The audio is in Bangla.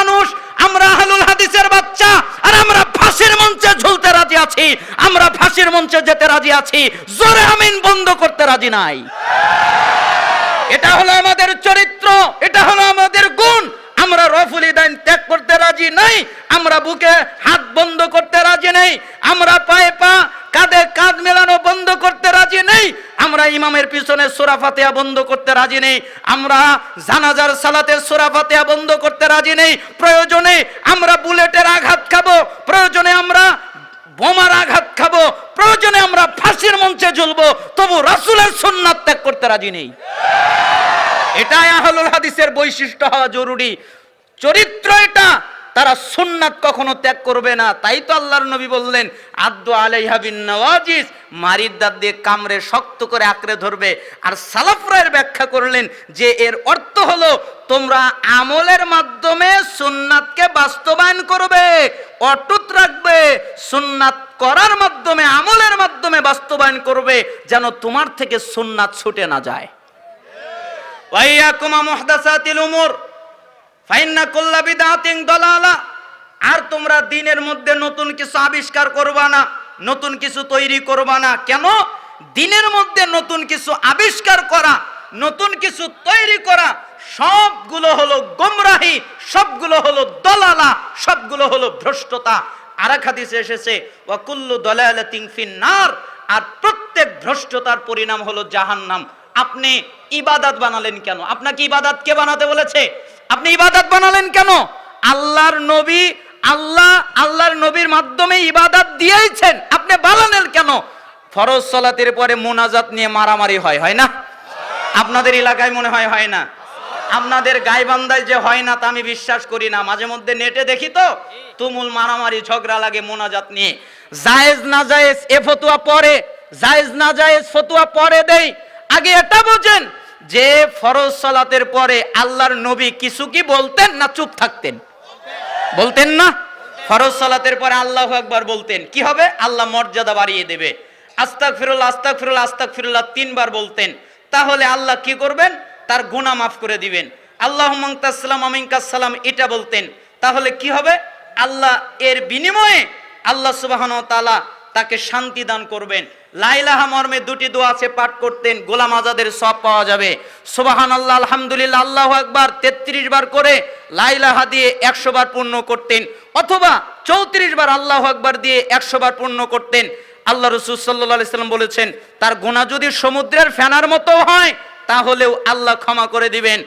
মানুষ, আমরা আহলুল হাদিসের বাচ্চা, আর আমরা ফাঁসির মঞ্চে ঝুলতে রাজি আছি। আমরা ফাঁসির মঞ্চে যেতে রাজি আছি। জোরে আমিন বন্ধ করতে রাজি নাই। এটা হলো আমাদের চরিত্র, এটা হলো আমাদের গুণ। আমরা রফুল ইদাইন ত্যাগ করতে রাজি নাই, আমরা বুকে হাত বন্ধ করতে রাজি নাই, আমরা পায়ে পা কাঁধে কাঁধ মেলানো বন্ধ করতে রাজি নেই আমরা ইমামের পিছনে সোরা ফাতেহা বন্ধ করতে রাজি নেই, আমরা জানাজার সালাতে সোরা ফাতেহা বন্ধ করতে রাজি নেই, প্রয়োজনে আমরা বুলেটের আঘাত খাব, প্রয়োজনে আমরা বোমার আঘাত খাব, প্রয়োজনে আমরা ফাঁসির মঞ্চে ঝুলবো, তবু রাসূলের সুন্নাত ত্যাগ করতে রাজি নেই। এটাই আহলুল হাদিসের বৈশিষ্ট্য হওয়া জরুরি। চরিত্র এটা তারা সুন্নাত কখনো ত্যাগ করবে না। তাই তো আল্লাহর নবী বললেন, আদ্দু আলাইহা বিন নওয়াজিস মারির দাঁত দিয়ে কামড়ে শক্ত করে আঁকড়ে ধরবে। আর সালাফরায়ের ব্যাখ্যা করলেন যে এর অর্থ হলো, তোমরা আমলের মাধ্যমে সুন্নাতকে বাস্তবায়ন করবে, অটুট রাখবে, সুন্নাত করার মাধ্যমে, আমলের মাধ্যমে বাস্তবায়ন করবে, যেন তোমার থেকে সুন্নাত ছুটে না যায়। ওয়াইয়াকুমা মুহদাসাতিল উমুর। আর তোমরা দিনের মধ্যে নতুন কিছু আবিষ্কার করবা না, নতুন কিছু তৈরি করবা না। কেন? দিনের মধ্যে নতুন কিছু আবিষ্কার করা, নতুন কিছু তৈরি করা, সবগুলো হলো গোমরাহি, সবগুলো হলো দলালা, সবগুলো হলো ভ্রষ্টতা। আর এক হাদিসে এসেছে ওয়াকুল্লু দলালাতিন ফিন্নার আর প্রত্যেক ভ্রষ্টতার পরিণাম হলো জাহান্নাম। আপনি ইবাদত বানালেন কেন? আপনাকে ইবাদত কে বানাতে বলেছে? আপনি ইবাদত বানালেন কেন? আল্লাহর নবী আল্লাহ, আল্লাহর নবীর মাধ্যমে ইবাদত দিয়েছেন। আপনি বানালেন কেন? ফরজ সালাতের পরে মোনাজাত নিয়ে মারামারি হয় হয় না? আপনাদের এলাকায় মনে হয় হয় না? আপনাদের গাইবান্ধায় যে হয় না, তা আমি বিশ্বাস করি না। মাঝে মধ্যে নেটে দেখি তো, তুমুল মারামারি, ঝগড়া লাগে মোনাজাত নিয়ে। জায়েজ না জায়েজ, এ ফতুয়া পরে, জায়েজ না জায়েজ ফতুয়া পরে দেই। আগে এটা বোঝেন যে ফরজ সালাতের পরে আল্লাহর নবী কিছু কি বলতেন না চুপ থাকতেন? বলতেন না? ফরজ সালাতের পরে আল্লাহ একবার বলতেন। কি হবে? আল্লাহ মর্যাদা বাড়িয়ে দেবে। আস্তাক ফিরুল্লাহ আস্তাক ফিরুল্লাহ আস্তাক ফিরুল্লাহ তিনবার বলতেন। তাহলে আল্লাহ কি করবেন? তার গুণা মাফ করে দিবেন। আল্লাহ মাংতাসালাম আমিনকাসালাম এটা বলতেন। তাহলে কি হবে? আল্লাহ এর বিনিময়ে আল্লাহ সুবাহন তালা তাকে শান্তি দান করবেন। লাইলাহা মর্মে দুটি দোয়া আছে পাঠ করতেন, গোলাম আজাদের সব পাওয়া যাবে। সোবাহান আল্লাহ আলহামদুলিল্লাহ, আল্লাহ একবার তেত্রিশ বার করে লাইলাহা দিয়ে একশো বার পূর্ণ করতেন, অথবা চৌত্রিশ বার আল্লাহ একবার দিয়ে একশো বার পূর্ণ করতেন। আল্লাহ রসুল সাল্লাহ সাল্লাম বলেছেন, তার গোনা যদি সমুদ্রের ফেনার মতো হয়, তাহলেও আল্লাহ ক্ষমা করে দিবেন।